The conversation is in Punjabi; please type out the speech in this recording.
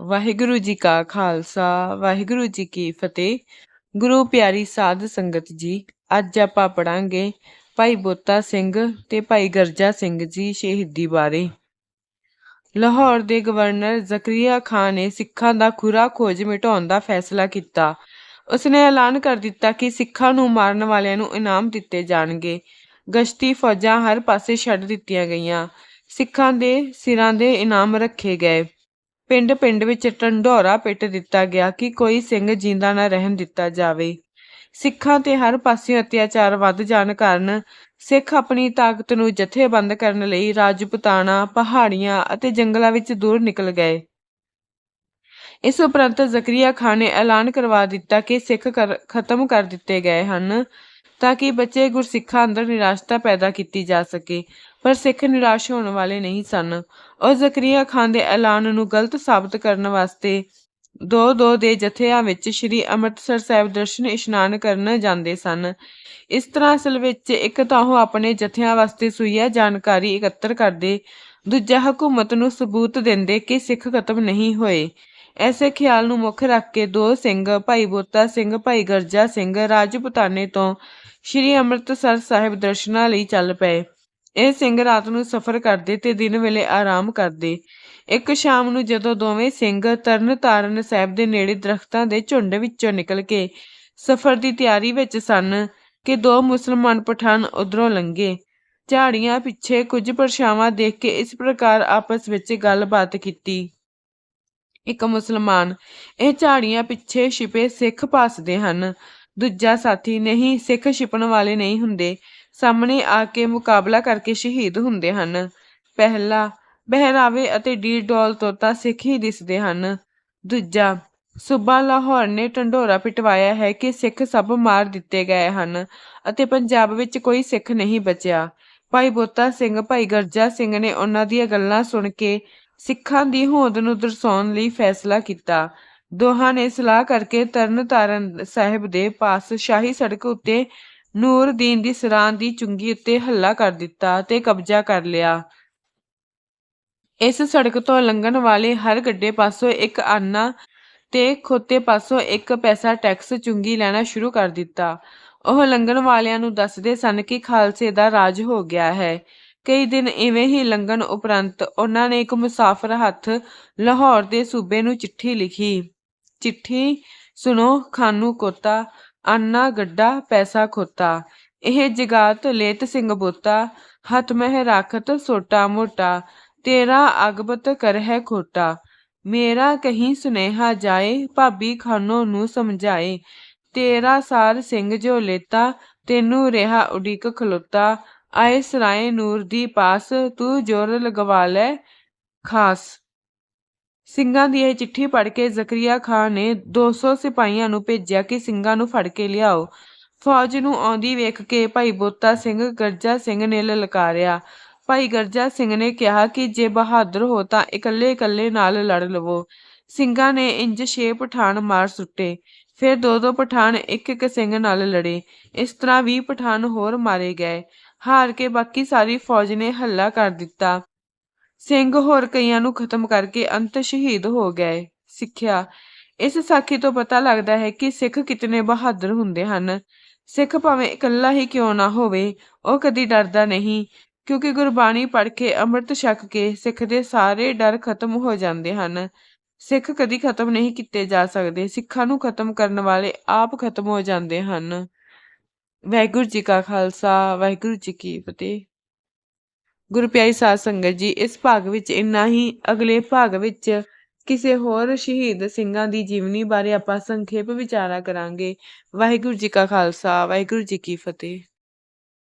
ਵਾਹਿਗੁਰੂ ਜੀ ਕਾ ਖਾਲਸਾ, ਵਾਹਿਗੁਰੂ ਜੀ ਕੀ ਫਤਿਹ। ਗੁਰੂ ਪਿਆਰੀ ਸਾਧ ਸੰਗਤ ਜੀ, ਅੱਜ ਆਪਾਂ ਪੜਾਂਗੇ ਭਾਈ ਬੋਤਾ ਸਿੰਘ ਤੇ ਭਾਈ ਗਰਜਾ ਸਿੰਘ ਜੀ ਸ਼ਹੀਦੀ ਬਾਰੇ। ਲਾਹੌਰ ਦੇ ਗਵਰਨਰ ਜ਼ਕਰੀਆ ਖਾਨ ਨੇ ਸਿੱਖਾਂ ਦਾ ਖੁਰਾ ਖੋਜ ਮਿਟਾਉਣ ਦਾ ਫੈਸਲਾ ਕੀਤਾ। ਉਸਨੇ ਐਲਾਨ ਕਰ ਦਿੱਤਾ ਕਿ ਸਿੱਖਾਂ ਨੂੰ ਮਾਰਨ ਵਾਲਿਆਂ ਨੂੰ ਇਨਾਮ ਦਿੱਤੇ ਜਾਣਗੇ। ਗਸ਼ਤੀ ਫੌਜਾਂ ਹਰ ਪਾਸੇ ਛੱਡ ਦਿੱਤੀਆਂ ਗਈਆਂ। ਸਿੱਖਾਂ ਦੇ ਸਿਰਾਂ ਦੇ ਇਨਾਮ ਰੱਖੇ ਗਏ। ਪਿੰਡ-ਪਿੰਡ ਵਿੱਚ ਢੰਡੋਰਾ ਪਿੱਟ ਦਿੱਤਾ ਗਿਆ ਕਿ ਕੋਈ ਸਿੰਘ ਜਿੰਦਾ ਨਾ ਰਹਿਣ ਦਿੱਤਾ ਜਾਵੇ। ਸਿੱਖਾਂ ਤੇ ਹਰ ਪਾਸੇ ਅਤਿਆਚਾਰ ਵੱਧ ਜਾਣ ਕਾਰਨ ਸਿੱਖ ਆਪਣੀ ਤਾਕਤ ਨੂੰ ਜਥੇਬੰਦ ਕਰਨ ਲਈ ਰਾਜਪੂਤਾਨਾ ਪਹਾੜੀਆਂ ਅਤੇ ਜੰਗਲਾਂ ਵਿੱਚ ਦੂਰ ਨਿਕਲ ਗਏ। ਇਸ ਉਪਰੰਤ ਜ਼ਕਰੀਆ ਖਾਨ ਨੇ ਐਲਾਨ ਕਰਵਾ ਦਿੱਤਾ ਕਿ ਸਿੱਖ ਖਤਮ ਕਰ ਦਿੱਤੇ ਗਏ ਹਨ ਤਾਂ ਕਿ ਬੱਚੇ ਗੁਰਸਿੱਖਾਂ ਅੰਦਰ ਨਿਰਾਸ਼ਤਾ ਪੈਦਾ ਕੀਤੀ ਜਾ ਸਕੇ। ਪਰ ਸਿੱਖ ਨਿਰਾਸ਼ ਹੋਣ ਵਾਲੇ ਨਹੀਂ ਸਨ। ਉਹ ਜ਼ਕਰੀਆ ਖਾਨ ਦੇ ਐਲਾਨ ਨੂੰ ਗਲਤ ਸਾਬਤ ਕਰਨ ਵਾਸਤੇ ਦੋ ਦੋ ਦੇ ਜਥਿਆਂ ਵਿੱਚ ਸ੍ਰੀ ਅੰਮ੍ਰਿਤਸਰ ਸਾਹਿਬ ਦਰਸ਼ਨ ਇਸ਼ਨਾਨ ਕਰਨ ਜਾਂਦੇ ਸਨ। ਇਸ ਤਰ੍ਹਾਂ ਅਸਲ ਵਿੱਚ ਇੱਕ ਤਾਂ ਉਹ ਆਪਣੇ ਜਥਿਆਂ ਵਾਸਤੇ ਸੂਈਆ ਜਾਣਕਾਰੀ ਇਕੱਤਰ ਕਰਦੇ, ਦੂਜਾ ਹਕੂਮਤ ਨੂੰ ਸਬੂਤ ਦਿੰਦੇ ਕਿ ਸਿੱਖ ਖਤਮ ਨਹੀਂ ਹੋਏ। ਐਸੇ ਖਿਆਲ ਨੂੰ ਮੁੱਖ ਰੱਖ ਕੇ ਦੋ ਸਿੰਘ, ਭਾਈ ਬੋਤਾ ਸਿੰਘ, ਭਾਈ ਗਰਜਾ ਸਿੰਘ, ਰਾਜਪੂਤਾਨੇ ਤੋਂ ਸ੍ਰੀ ਅੰਮ੍ਰਿਤਸਰ ਸਾਹਿਬ ਦਰਸ਼ਨਾਂ ਲਈ ਚੱਲ ਪਏ। ਇਹ ਸਿੰਘ ਰਾਤ ਨੂੰ ਸਫ਼ਰ ਕਰਦੇ ਤੇ ਦਿਨ ਵੇਲੇ ਆਰਾਮ ਕਰਦੇ। ਇੱਕ ਸ਼ਾਮ ਨੂੰ ਜਦੋਂ ਦੋਵੇਂ ਸਿੰਘ ਤਰਨਤਾਰਨ ਸਾਹਿਬ ਦੇ ਨੇੜੇ ਦਰਖਤਾਂ ਦੇ ਝੁੰਡ ਵਿੱਚੋਂ ਨਿਕਲ ਕੇ ਸਫ਼ਰ ਦੀ ਤਿਆਰੀ ਵਿੱਚ ਸਨ ਕਿ ਦੋ ਮੁਸਲਮਾਨ ਪਠਾਨ ਉਧਰੋਂ ਲੰਘੇ। ਝਾੜੀਆਂ ਪਿੱਛੇ ਕੁਝ ਪਰਛਾਵਾਂ ਦੇਖ ਕੇ ਇਸ ਪ੍ਰਕਾਰ ਆਪਸ ਵਿੱਚ ਗੱਲਬਾਤ ਕੀਤੀ। ਇੱਕ ਮੁਸਲਮਾਨ, ਇਹ ਝਾੜੀਆਂ ਪਿੱਛੇ ਛਿਪੇ ਸਿੱਖ ਪਾਸਦੇ ਹਨ। ਦੂਜਾ ਸਾਥੀ, ਨਹੀਂ, ਸਿੱਖ ਛਿਪਣ ਵਾਲੇ ਨਹੀਂ ਹੁੰਦੇ। ਸਾਹਮਣੇ ਆ ਕੇ ਮੁਕਾਬਲਾ ਕਰਕੇ ਸ਼ਹੀਦ ਹੁੰਦੇ ਹਨ। ਪਹਿਲਾ ਬਹਿਰਾਵੇ ਅਤੇ ਡੀ ਡੋਲ ਤੋਂ ਸਿੱਖ ਹੀ ਦਿਸਦੇ ਹਨ। ਦੂਜਾ, ਸੁਬਾ ਲਾਹੌਰ ਨੇ ਢੰਡੋਰਾ ਪਿਟਵਾਇਆ ਹੈ ਕਿ ਸਿੱਖ ਸਭ ਮਾਰ ਦਿੱਤੇ ਗਏ ਹਨ ਅਤੇ ਪੰਜਾਬ ਵਿੱਚ ਕੋਈ ਸਿੱਖ ਨਹੀਂ ਬਚਿਆ। ਭਾਈ ਬੋਤਾ ਸਿੰਘ, ਭਾਈ ਗਰਜਾ ਸਿੰਘ ਨੇ ਉਹਨਾਂ ਦੀਆਂ ਗੱਲਾਂ ਸੁਣ ਕੇ ਸਿੱਖਾਂ ਦੀ ਹੋਂਦ ਨੂੰ ਦਰਸਾਉਣ ਲਈ ਫੈਸਲਾ ਕੀਤਾ। ਦੋਹਾਂ ਨੇ ਸਲਾਹ ਕਰਕੇ ਤਰਨਤਾਰਨ ਸਾਹਿਬ ਦੇ ਪਾਸ ਸ਼ਾਹੀ ਸੜਕ ਉੱਤੇ ਨੂਰਦੀਨ ਦੀ ਸਰਾਂ ਦੀ ਚੁੰਗੀ ਉੱਤੇ ਹੱਲਾ ਕਰ ਦਿੱਤਾ ਤੇ ਕਬਜ਼ਾ ਕਰ ਲਿਆ। ਇਸ ਸੜਕ ਤੋਂ ਲੰਘਣ ਵਾਲੇ ਹਰ ਗੱਡੇ ਪਾਸੋਂ ਇੱਕ ਆਨਾ ਤੇ ਖੋਤੇ ਪਾਸੋਂ ਇੱਕ ਪੈਸਾ ਟੈਕਸ ਚੁੰਗੀ ਲੈਣਾ ਸ਼ੁਰੂ ਕਰ ਦਿੱਤਾ। ਉਹ ਲੰਘਣ ਵਾਲਿਆਂ ਨੂੰ ਦੱਸਦੇ ਸਨ ਕਿ ਖਾਲਸੇ ਦਾ ਰਾਜ ਹੋ ਗਿਆ ਹੈ। ਕਈ ਦਿਨ ਇਵੇਂ ਹੀ ਲੰਘਣ ਉਪਰੰਤ ਉਹਨਾਂ ਨੇ ਇੱਕ ਮੁਸਾਫਰ ਹੱਥ ਲਾਹੌਰ ਦੇ ਸੂਬੇ ਨੂੰ ਚਿੱਠੀ ਲਿਖੀ। ਚਿੱਠੀ, ਸੁਣੋ, ਖਾਨੂ ਕੋਤਾ ਆਨਾ ਗੱਡਾ ਪੈਸਾ ਖੋਤਾ। ਇਹ ਜਗਾਤ ਲੇਤ ਸਿੰਘ ਬੋਤਾ, ਹੱਥ ਮਹਿ ਰਾਖਤ ਸੋਟਾ ਮੋਟਾ, ਤੇਰਾ ਅਗਬਤ ਕਰ ਹੈ ਖੋਟਾ। ਮੇਰਾ ਕਹੀਂ ਸੁਨੇਹਾ ਜਾਏ, ਭਾਬੀ ਖਾਨੋ ਨੂੰ ਸਮਝਾਏ। ਤੇਰਾ ਸਾਰ ਸਿੰਘ ਜੋ ਲੇਤਾ, ਤੈਨੂੰ ਰਿਹਾ ਉਡੀਕ ਖਲੋਤਾ। ਆਏ ਸਰਾਏ ਨੂਰ ਦੀ ਪਾਸ, ਤੂੰ ਜੋਰ ਲਗਵਾ ਲੈ ਖਾਸ। ਸਿੰਘਾਂ ਦੀ ਇਹ ਚਿੱਠੀ ਪੜ੍ਹ ਕੇ ਜ਼ਕਰੀਆ ਖਾਨ ਨੇ 200 ਸਿਪਾਹੀਆਂ ਨੂੰ ਭੇਜਿਆ ਕਿ ਸਿੰਘਾਂ ਨੂੰ ਫੜ ਕੇ ਲਿਆਓ। ਫੌਜ ਨੂੰ ਆਉਂਦੀ ਵੇਖ ਕੇ ਭਾਈ ਬੋਤਾ ਸਿੰਘ ਗਰਜਾ ਸਿੰਘ ਨੇ ਲਲਕਾਰਿਆ। ਭਾਈ ਗਰਜਾ ਸਿੰਘ ਨੇ ਕਿਹਾ ਕਿ ਜੇ ਬਹਾਦਰ ਹੋ ਤਾਂ ਇਕੱਲੇ ਇਕੱਲੇ ਨਾਲ ਲੜ ਲਵੋ। ਸਿੰਘਾਂ ਨੇ ਇੰਜ ਛੇ ਪਠਾਨ ਮਾਰ ਸੁੱਟੇ। ਫਿਰ ਦੋ ਦੋ ਪਠਾਨ ਇੱਕ ਇੱਕ ਸਿੰਘ ਨਾਲ ਲੜੇ। ਇਸ ਤਰ੍ਹਾਂ 20 ਪਠਾਨ ਹੋਰ ਮਾਰੇ ਗਏ। ਹਾਰ ਕੇ ਬਾਕੀ ਸਾਰੀ ਫੌਜ ਨੇ ਹੱਲਾ ਕਰ ਦਿੱਤਾ। ਸਿੰਘ ਹੋਰ ਕਈਆਂ ਨੂੰ ਖਤਮ ਕਰਕੇ ਅੰਤ ਸ਼ਹੀਦ ਹੋ ਗਏ। ਸਿੱਖਿਆ। ਇਸ ਸਾਖੀ ਤੋਂ ਪਤਾ ਲੱਗਦਾ ਹੈ ਕਿ ਸਿੱਖ ਕਿਤਨੇ ਬਹਾਦਰ ਹੁੰਦੇ ਹਨ। ਸਿੱਖ ਭਾਵੇਂ ਇਕੱਲਾ ਹੀ ਕਿਉਂ ਨਾ ਹੋਵੇ, ਉਹ ਕਦੀ ਡਰਦਾ ਨਹੀਂ, ਕਿਉਂਕਿ ਗੁਰਬਾਣੀ ਪੜ੍ਹ ਕੇ ਅੰਮ੍ਰਿਤ ਛਕ ਕੇ ਸਿੱਖ ਦੇ ਸਾਰੇ ਡਰ ਖਤਮ ਹੋ ਜਾਂਦੇ ਹਨ। ਸਿੱਖ ਕਦੀ ਖਤਮ ਨਹੀਂ ਕੀਤੇ ਜਾ ਸਕਦੇ। ਸਿੱਖਾਂ ਨੂੰ ਖਤਮ ਕਰਨ ਵਾਲੇ ਆਪ ਖਤਮ ਹੋ ਜਾਂਦੇ ਹਨ। ਵਾਹਿਗੁਰੂ ਜੀ ਕਾ ਖਾਲਸਾ, ਵਾਹਿਗੁਰੂ ਜੀ ਕੀ ਫਤਿਹ। ਗੁਰੂ ਪਿਆਰੀ ਸਾਧ ਸੰਗਤ ਜੀ, ਇਸ ਭਾਗ ਵਿੱਚ ਇੰਨਾ ਹੀ। ਅਗਲੇ ਭਾਗ ਵਿੱਚ ਕਿਸੇ ਹੋਰ ਸ਼ਹੀਦ ਸਿੰਘਾਂ ਦੀ ਜੀਵਨੀ ਬਾਰੇ ਆਪਾਂ ਸੰਖੇਪ ਵਿਚਾਰਾ ਕਰਾਂਗੇ। ਵਾਹਿਗੁਰੂ ਜੀ ਕਾ ਖਾਲਸਾ, ਵਾਹਿਗੁਰੂ ਜੀ ਕੀ ਫਤਿਹ।